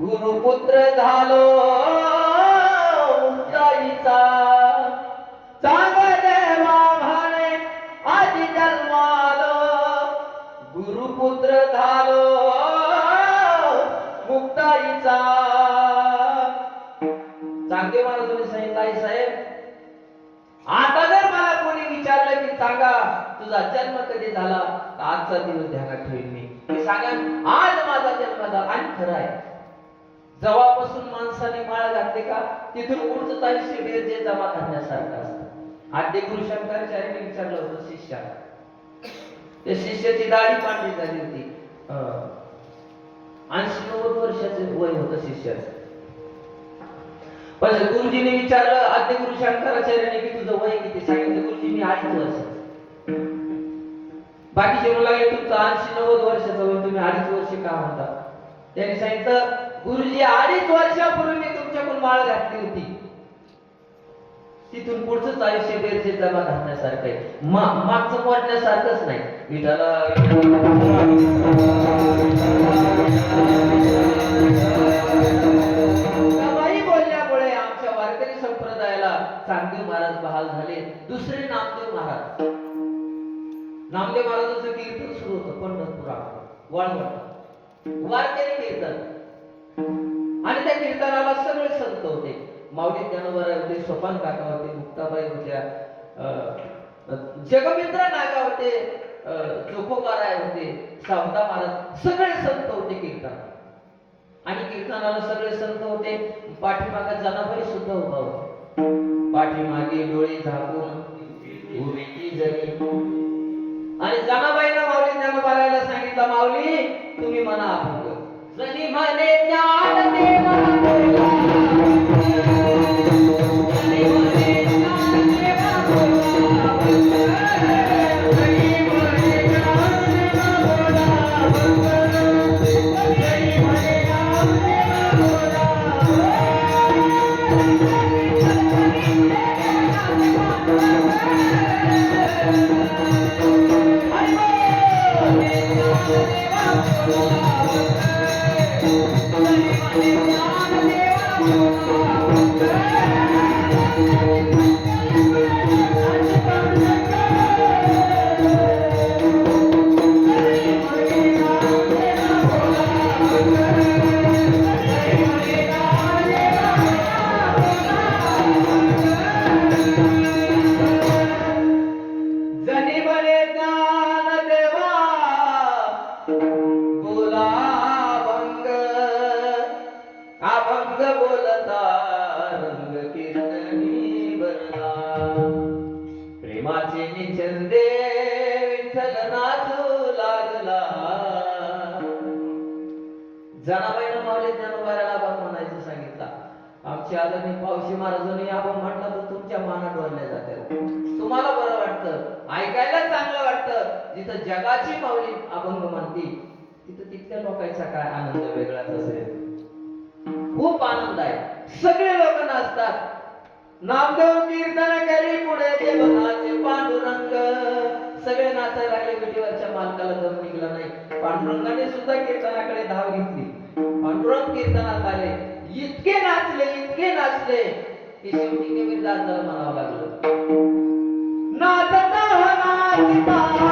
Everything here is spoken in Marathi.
गुरुपुत्र झालो मुक्ताईचा देवा आधी जन्मालो गुरुपुत्र झालो मुक्ताईचा. चांगदेव महाराजांनी सांगितलं साहेब आता जर मला कोणी विचारलं की सांगा तुझा जन्म कधी झाला तर आजचा दिवस ध्यानात ठेवीन मी. मी सांगेन आज माझा जन्म झाला आणि खरं आहे. जवापासून माणसाने माळ घातली का? तिथून पुढचं शिबिर जे जमा करण्यासारखं असतं. आद्य गुरु शंकराचार्य विचारलं होतं शिष्याला ते शिष्याची दाढी पांढरी झाली होती. ऐंशी नव्वद वर्षाचे वय होत शिष्याचं. पण गुरुजीने विचारलं आद्य गुरु शंकराचार्याने की तुझं वय किती? सांगितलं गुरुजी मी अडीच वर्षाचं बाकीचे म्हणू तुमचं ऐंशी नव्वद वर्षाचं वय तुम्ही अडीच वर्ष का म्हणता? त्यांनी सांगितलं गुरुजी अडीच वर्षापूर्वी मी तुमच्याकडून माळ घातली होती. तिथून पुढचंच आयुष्य बेरचे जमा घातण्यासारखं आहे. मा मागचं मोडण्यासारखंच नाही. विठाला बोलल्यामुळे आमच्या वारकरी संप्रदायाला चांगदेव महाराज बहाल झाले. दुसरे नामदेव महाराज. नामदेव महाराजांचं कीर्तन सुरू होतं पंढरपुरात. वाळवंट वारकरी कीर्तन. आणि त्या कीर्तनाला सगळे संत होते. माऊली ज्ञानोबा होते सोपान काका होते मुक्ताबाई होत्या जगमित्र नागा होते अं, जोकोबाराय होते सावता महाराज सगळे संत होते कीर्तनात आणि कीर्तनाला सगळे संत होते. पाठीमागे जनाबाई सुद्धा उभा होते. पाठीमागे डोळे झाकून उभी ती जरी ज्ञानोबारायला तुम्ही मना अभंग. जनी म्हणे ज्ञान देवा Thank you. बोला भंग अभंग बोलता रंग कीर्तनी बरला प्रेमाचे निचंदे विठ्ठल नाचू लागला. जनाबाईनं मावले ज्ञानोबाराला आमची पावशी महाराजांनी आपण म्हटलं तर तुमच्या मानात डोलल्या जाते. तुम्हाला बरं वाटतं ऐकायला चांगलं वाटतं जिथं जगाची माऊली अभंग म्हणती तिथं तिथल्या लोकांचा काय आनंद वेगळाच असेल. खूप आनंद आहे. सगळे लोक नाचतात. नामदेव कीर्तन केली पुढे देवनाचे पांडुरंग. सगळे नाचायला लागले विटीवरच्या मालकाला दम निघला नाही. पांडुरंगाने सुद्धा कीर्तनाकडे धाव घेतली. पांडुरंग कीर्तनात आले. इतके नाचले इतके की शेवटी कबीरदास म्हणावं लागलं. नाचता नाचता